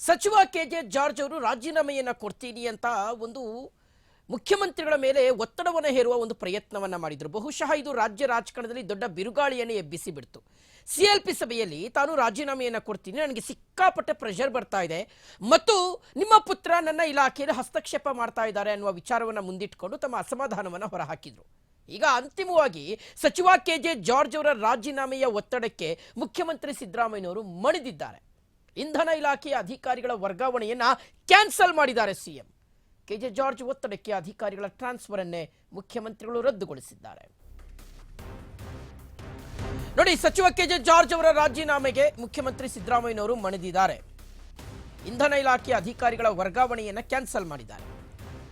ಸಚಿವ K J George ಅವರು ರಾಜೀನಾಮೆಯನ್ನು ಕೊಡ್ತೀನಿ ಅಂತ ಒಂದು ಮುಖ್ಯಮಂತ್ರಿಗಳ ಮೇಲೆ ಒತ್ತಡವನ್ನು ಹೇರುವ ಒಂದು ಪ್ರಯತ್ನವನ್ನು ಮಾಡಿದರು. ಬಹುಶಃ ಇದು ರಾಜ್ಯ ರಾಜಕಾರಣದಲ್ಲಿ ದೊಡ್ಡ ಬಿರುಗಾಳಿಯನ್ನು ಎಬ್ಬಿಸಿ ಬಿಡ್ತು. ಸಿ ಎಲ್ ಪಿ ಸಭೆಯಲ್ಲಿ ತಾನು ರಾಜೀನಾಮೆಯನ್ನು ಕೊಡ್ತೀನಿ, ನನಗೆ ಸಿಕ್ಕಾಪಟ್ಟೆ ಪ್ರೆಷರ್ ಬರ್ತಾ ಇದೆ. ಮತ್ತು ನಿಮ್ಮ ಪುತ್ರ ನನ್ನ ಇಲಾಖೆಯಲ್ಲಿ ಹಸ್ತಕ್ಷೇಪ ಮಾಡ್ತಾ ಇದ್ದಾರೆ ಅನ್ನುವ ವಿಚಾರವನ್ನು ಮುಂದಿಟ್ಟುಕೊಂಡು ತಮ್ಮ ಅಸಮಾಧಾನವನ್ನು ಹೊರಹಾಕಿದ್ರು. ಈಗ ಅಂತಿಮವಾಗಿ ಸಚಿವ ಕೆ ಜೆ ಜಾರ್ಜ್ ಅವರ ರಾಜೀನಾಮೆಯ ಒತ್ತಡಕ್ಕೆ ಮುಖ್ಯಮಂತ್ರಿ ಸಿದ್ದರಾಮಯ್ಯನವರು ಮಣಿದಿದ್ದಾರೆ. ಇಂಧನ ಇಲಾಖೆಯ ಅಧಿಕಾರಿಗಳ ವರ್ಗಾವಣೆಯನ್ನ ಕ್ಯಾನ್ಸಲ್ ಮಾಡಿದ್ದಾರೆ ಸಿಎಂ. ಕೆಜೆ ಜಾರ್ಜ್ ಒತ್ತಡಕ್ಕೆ ಅಧಿಕಾರಿಗಳ ಟ್ರಾನ್ಸ್ಫರ್ ಅನ್ನೇ ಮುಖ್ಯಮಂತ್ರಿಗಳು ರದ್ದುಗೊಳಿಸಿದ್ದಾರೆ. ನೋಡಿ, ಸಚಿವ ಕೆಜೆ ಜಾರ್ಜ್ ಅವರ ರಾಜೀನಾಮೆಗೆ ಮುಖ್ಯಮಂತ್ರಿ ಸಿದ್ದರಾಮಯ್ಯನವರು ಮಣಿದಿದ್ದಾರೆ. ಇಂಧನ ಇಲಾಖೆಯ ಅಧಿಕಾರಿಗಳ ವರ್ಗಾವಣೆಯನ್ನ ಕ್ಯಾನ್ಸಲ್ ಮಾಡಿದ್ದಾರೆ.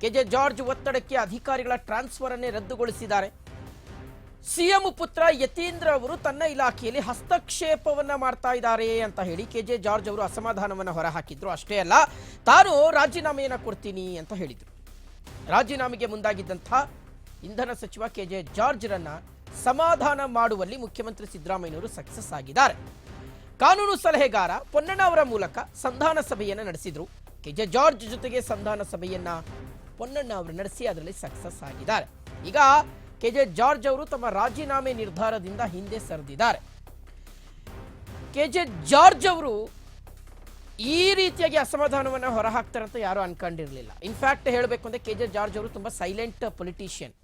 ಕೆಜೆ ಜಾರ್ಜ್ ಒತ್ತಡಕ್ಕೆ ಅಧಿಕಾರಿಗಳ ಟ್ರಾನ್ಸ್ಫರ್ ಅನ್ನೇ ರದ್ದುಗೊಳಿಸಿದ್ದಾರೆ. ಸಿಎಂ ಪುತ್ರ ಯತೀಂದ್ರ ಅವರು ತನ್ನ ಇಲಾಖೆಯಲ್ಲಿ ಹಸ್ತಕ್ಷೇಪವನ್ನ ಮಾಡ್ತಾ ಇದ್ದಾರೆ ಅಂತ ಹೇಳಿ ಕೆ ಜೆ ಜಾರ್ಜ್ ಅವರು ಅಸಮಾಧಾನವನ್ನು ಹೊರಹಾಕಿದ್ರು. ಅಷ್ಟೇ ಅಲ್ಲ, ತಾನು ರಾಜೀನಾಮೆಯನ್ನು ಕೊಡ್ತೀನಿ ಅಂತ ಹೇಳಿದರು. ರಾಜೀನಾಮೆಗೆ ಮುಂದಾಗಿದ್ದಂಥ ಇಂಧನ ಸಚಿವ ಕೆ ಜೆ ಜಾರ್ಜ್ರನ್ನ ಸಮಾಧಾನ ಮಾಡುವಲ್ಲಿ ಮುಖ್ಯಮಂತ್ರಿ ಸಿದ್ದರಾಮಯ್ಯನವರು ಸಕ್ಸಸ್ ಆಗಿದ್ದಾರೆ. ಕಾನೂನು ಸಲಹೆಗಾರ ಪೊನ್ನಣ್ಣ ಅವರ ಮೂಲಕ ಸಂಧಾನ ಸಭೆಯನ್ನ ನಡೆಸಿದ್ರು. ಕೆಜೆ ಜಾರ್ಜ್ ಜೊತೆಗೆ ಸಂಧಾನ ಸಭೆಯನ್ನ ಪೊನ್ನಣ್ಣ ಅವರು ನಡೆಸಿ, ಅದರಲ್ಲಿ ಸಕ್ಸಸ್ ಆಗಿದ್ದಾರೆ. ಈಗ ಕೆಜೆ ಜಾರ್ಜ್ ಅವರು ತಮ್ಮ ರಾಜೀನಾಮೆ ನಿರ್ಧಾರದಿಂದ ಹಿಂದೆ ಸರಿದಿದ್ದಾರೆ. ಕೆಜೆ ಜಾರ್ಜ್ ಅವರು ಈ ರೀತಿಯಾಗಿ ಅಸಮಾಧಾನವನ್ನು ಹೊರಹಾಕ್ತಾರೆ ಅಂತ ಯಾರು ಅನ್ಕೊಂಡಿರಲಿಲ್ಲ. ಇನ್ಫ್ಯಾಕ್ಟ್ ಹೇಳಬೇಕು ಅಂದ್ರೆ ಕೆ ಜೆ ಜಾರ್ಜ್ ಅವರು ತುಂಬ ಸೈಲೆಂಟ್ ಪೊಲಿಟಿಷಿಯನ್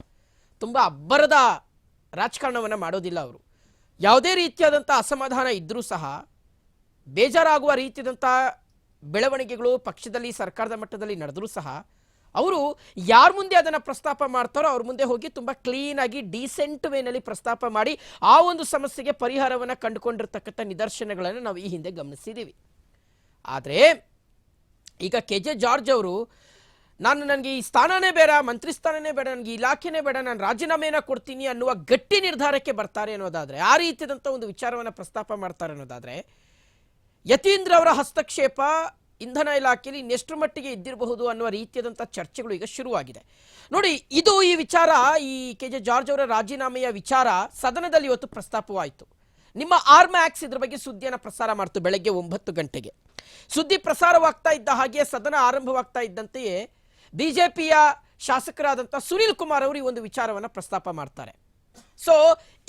ತುಂಬ ಅಬ್ಬರದ ರಾಜಕಾರಣವನ್ನು ಮಾಡೋದಿಲ್ಲ ಅವರು. ಯಾವುದೇ ರೀತಿಯಾದಂಥ ಅಸಮಾಧಾನ ಇದ್ದರೂ ಸಹ ಬೇಜಾರಾಗುವ ರೀತಿಯಾದಂಥ ಬೆಳವಣಿಗೆಗಳು ಪಕ್ಷದಲ್ಲಿ, ಸರ್ಕಾರದ ಮಟ್ಟದಲ್ಲಿ ನಡೆದರೂ ಸಹ ಅವರು ಯಾರ ಮುಂದೆ ಅದನ್ನು ಪ್ರಸ್ತಾಪ ಮಾಡ್ತಾರೋ ಅವ್ರ ಮುಂದೆ ಹೋಗಿ ತುಂಬ ಕ್ಲೀನಾಗಿ ಡೀಸೆಂಟ್ ವೇನಲ್ಲಿ ಪ್ರಸ್ತಾಪ ಮಾಡಿ ಆ ಒಂದು ಸಮಸ್ಯೆಗೆ ಪರಿಹಾರವನ್ನು ಕಂಡುಕೊಂಡಿರ್ತಕ್ಕಂಥ ನಿದರ್ಶನಗಳನ್ನು ನಾವು ಈ ಹಿಂದೆ ಗಮನಿಸಿದ್ದೀವಿ ಆದರೆ ಈಗ ಕೆ ಜೆ ಜಾರ್ಜ್ ಅವರು, ನಾನು ನನಗೆ ಈ ಸ್ಥಾನನೇ ಬೇಡ, ಮಂತ್ರಿ ಸ್ಥಾನನೇ ಬೇಡ, ನನಗೆ ಇಲಾಖೆನೇ ಬೇಡ, ನಾನು ರಾಜೀನಾಮೆಯನ್ನು ಕೊಡ್ತೀನಿ ಅನ್ನುವ ಗಟ್ಟಿ ನಿರ್ಧಾರಕ್ಕೆ ಬರ್ತಾರೆ ಅನ್ನೋದಾದರೆ, ಆ ರೀತಿಯಾದಂಥ ಒಂದು ವಿಚಾರವನ್ನು ಪ್ರಸ್ತಾಪ ಮಾಡ್ತಾರೆ ಅನ್ನೋದಾದರೆ, ಯತೀಂದ್ರ ಅವರ ಹಸ್ತಕ್ಷೇಪ ಇಂಧನ ಇಲಾಖೆಯಲ್ಲಿ ಇನ್ನೆಷ್ಟು ಮಟ್ಟಿಗೆ ಇದ್ದಿರಬಹುದು ಅನ್ನುವ ರೀತಿಯಾದಂಥ ಚರ್ಚೆಗಳು ಈಗ ಶುರುವಾಗಿದೆ. ನೋಡಿ, ಇದು ಈ ವಿಚಾರ, ಈ ಕೆ ಜೆ ಜಾರ್ಜ್ ಅವರ ರಾಜೀನಾಮೆಯ ವಿಚಾರ ಸದನದಲ್ಲಿ ಇವತ್ತು ಪ್ರಸ್ತಾಪವಾಯಿತು. ನಿಮ್ಮ ಆರ್ಮ್ಯಾಕ್ಸ್ ಇದ್ರ ಬಗ್ಗೆ ಸುದ್ದಿಯನ್ನು ಪ್ರಸಾರ ಮಾಡ್ತು ಬೆಳಗ್ಗೆ ಒಂಬತ್ತು ಗಂಟೆಗೆ. ಸುದ್ದಿ ಪ್ರಸಾರವಾಗ್ತಾ ಇದ್ದ ಹಾಗೆ ಸದನ ಆರಂಭವಾಗ್ತಾ ಇದ್ದಂತೆಯೇ ಬಿಜೆಪಿಯ ಶಾಸಕರಾದಂಥ ಸುನೀಲ್ ಕುಮಾರ್ ಅವರು ಈ ಒಂದು ವಿಚಾರವನ್ನು ಪ್ರಸ್ತಾಪ ಮಾಡ್ತಾರೆ. ಸೊ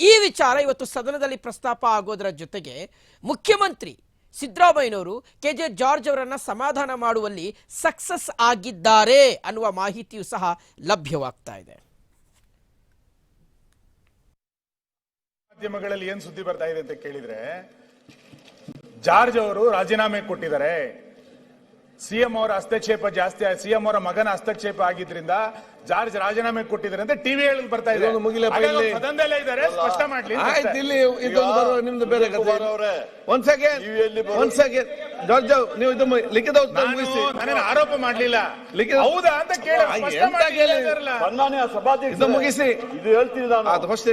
ಈ ವಿಚಾರ ಇವತ್ತು ಸದನದಲ್ಲಿ ಪ್ರಸ್ತಾಪ ಆಗೋದರ ಜೊತೆಗೆ ಮುಖ್ಯಮಂತ್ರಿ ಸಿದ್ದರಾಮಯ್ಯನವರು ಕೆ ಜೆ ಜಾರ್ಜ್ ಅವರನ್ನು ಸಮಾಧಾನ ಮಾಡುವಲ್ಲಿ ಸಕ್ಸಸ್ ಆಗಿದ್ದಾರೆ ಅನ್ನುವ ಮಾಹಿತಿಯು ಸಹ ಲಭ್ಯವಾಗ್ತಾ ಇದೆ. ಮಾಧ್ಯಮಗಳಲ್ಲಿ ಏನ್ ಸುದ್ದಿ ಬರ್ತಾ ಇದೆ ಅಂತ ಕೇಳಿದ್ರೆ ಜಾರ್ಜ್ ಅವರು ರಾಜೀನಾಮೆ ಕೊಟ್ಟಿದ್ದಾರೆ. ಸಿಎಂ ಅವರ ಹಸ್ತಕ್ಷೇಪ ಜಾಸ್ತಿ ಸಿಎಂ ಅವರ ಮಗನ ಹಸ್ತಕ್ಷೇಪ ಆಗಿದ್ರಿಂದ ಜಾರ್ಜ್ ರಾಜೀನಾಮೆ ಕೊಟ್ಟಿದ್ದಾರೆ ಅಂತ ಟಿವಿ ಹೇಳಿ ಬರ್ತಾ ಇದೆ. ಸದನದಲ್ಲೇ ಇದ್ದಾರೆ ಸ್ಪಷ್ಟ ಮಾಡ್ಲಿ ಇಲ್ಲಿ ಇದೊಂದು ನಿಮ್ದು ಬೇರೆ ಕಥೆ ಕುಮಾರ್ ಅವರೇ, ಒಂದ್ ಸೆಕೆಂಡ್ ಒಂದ್ ಸೆಕೆಂಡ್ ಜಾರ್ಜ್ ನೀವು ಇದು ಲಿಖಿತ ನಾನು ಆರೋಪ ಮಾಡ್ಲಿಲ್ಲ. ಲಿಖಿತ- ಹೌದಾ ಅಂತ ಕೇಳಿ ಸಭಾಧ್ಯಕ್ಷ ಇದು ಮುಗಿಸಿ. ಇದು ಹೇಳ್ತೀನಿ ನಾನು.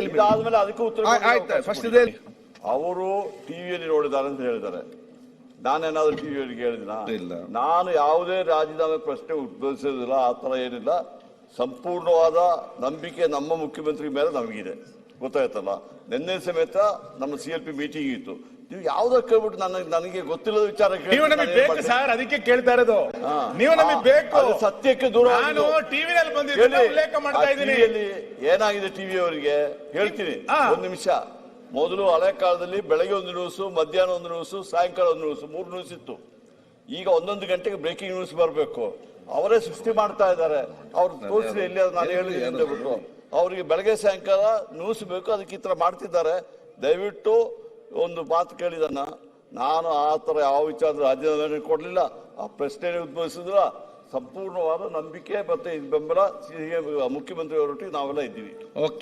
ಬಿಡಿ. ಇದಾದ್ಮೇಲೆ ಅದಕ್ಕೂ ಉತ್ತರ ಆಯ್ತು ಫಸ್ಟ್. ಇದೆ. ಅವರು ಟಿವಿಯಲ್ಲಿ ನೋಡಿದ್ದಾರೆ ಅಂತ ಹೇಳಿದ್ದಾರೆ. ನಾನೇನಾದ್ರೂ ಟಿವಿಯಲ್ಲಿ ಹೇಳಿದಿನ ಇಲ್ಲ. ನಾನು ಯಾವುದೇ ರಾಜೀನಾಮೆ ಪ್ರಶ್ನೆ ಉದ್ಭವಿಸೋದಿಲ್ಲ ಆ ಥರ ಏನಿಲ್ಲ. ಸಂಪೂರ್ಣವಾದ ನಂಬಿಕೆ ನಮ್ಮ ಮುಖ್ಯಮಂತ್ರಿ ಮೇಲೆ ನಮಗಿದೆ. ಗೊತ್ತಾಯ್ತಲ್ಲ? ನಿನ್ನೆ ಸಮೇತ ನಮ್ಮ ಸಿ ಎಲ್ ಪಿ ಮೀಟಿಂಗ್ ಇತ್ತು. ನೀವು ಯಾವ್ದಕ್ಕೆ ಕೇಳ್ಬಿಟ್ಟು ನನಗೆ ನನಗೆ ಗೊತ್ತಿಲ್ಲದ ವಿಚಾರ ನೀವು ನಮಗೆ ಬೇಕು ಸರ್ ಅದಕ್ಕೆ ಕೇಳ್ತಾ ಇರೋದು. ನೀವು ನಮಗೆ ಬೇಕು. ಸತ್ಯಕ್ಕೆ ದೂರ ನಾನು ಟಿವಿನಲ್ಲಿ ಬಂದಿದ್ದೀನಿ ಉಲ್ಲೇಖ ಮಾಡ್ತಾ ಇದ್ದೀನಿ. ಯಲ್ಲಿ ಏನಾಗಿದೆ ಟಿವಿ ಅವರಿಗೆ? ಹೇಳ್ತೀನಿ. ಒಂದ್ ನಿಮಿಷ. ಮೊದಲು ಹಳೆ ಕಾಲದಲ್ಲಿ ಬೆಳಗ್ಗೆ ಒಂದು ನ್ಯೂಸ್ ಮಧ್ಯಾಹ್ನ ಒಂದು ನ್ಯೂಸ್ ಸಾಯಂಕಾಲ ಒಂದು ನ್ಯೂಸ್ ಮೂರು ನ್ಯೂಸ್ ಇತ್ತು. ಈಗ ಒಂದೊಂದು ಗಂಟೆಗೆ ಬ್ರೇಕಿಂಗ್ ನ್ಯೂಸ್ ಬರಬೇಕು. ಅವರೇ ಸೃಷ್ಟಿ ಮಾಡ್ತಾ ಇದ್ದಾರೆ. ಅವ್ರು ತೋರಿಸಿ ಎಲ್ಲಿ ನಾನು ಹೇಳಿದ್ದೀನಿ ಅಂತ ಬಿಟ್ಟು. ಅವರಿಗೆ ಬೆಳಗ್ಗೆ ಸಾಯಂಕಾಲ ನ್ಯೂಸ್ ಬೇಕು ಅದಕ್ಕೆ ಈ ಥರ ಮಾಡ್ತಿದ್ದಾರೆ. ದಯವಿಟ್ಟು ಒಂದು ಮಾತು ಕೇಳಿದನ್ನ ನಾನು ಆ ಥರ ಯಾವ ವಿಚಾರ ರಾಜೀನಾಮೆ ಕೊಡಲಿಲ್ಲ. ಆ ಪ್ರಶ್ನೆ ಉದ್ಭವಿಸಿದ್ರ ಸಂಪೂರ್ಣವಾದ ನಂಬಿಕೆ ಮತ್ತೆ ಬೆಂಬಲ ಮುಖ್ಯಮಂತ್ರಿಯವರೊಟ್ಟಿಗೆ ನಾವೆಲ್ಲ ಇದ್ದೀವಿ. ಓಕೆ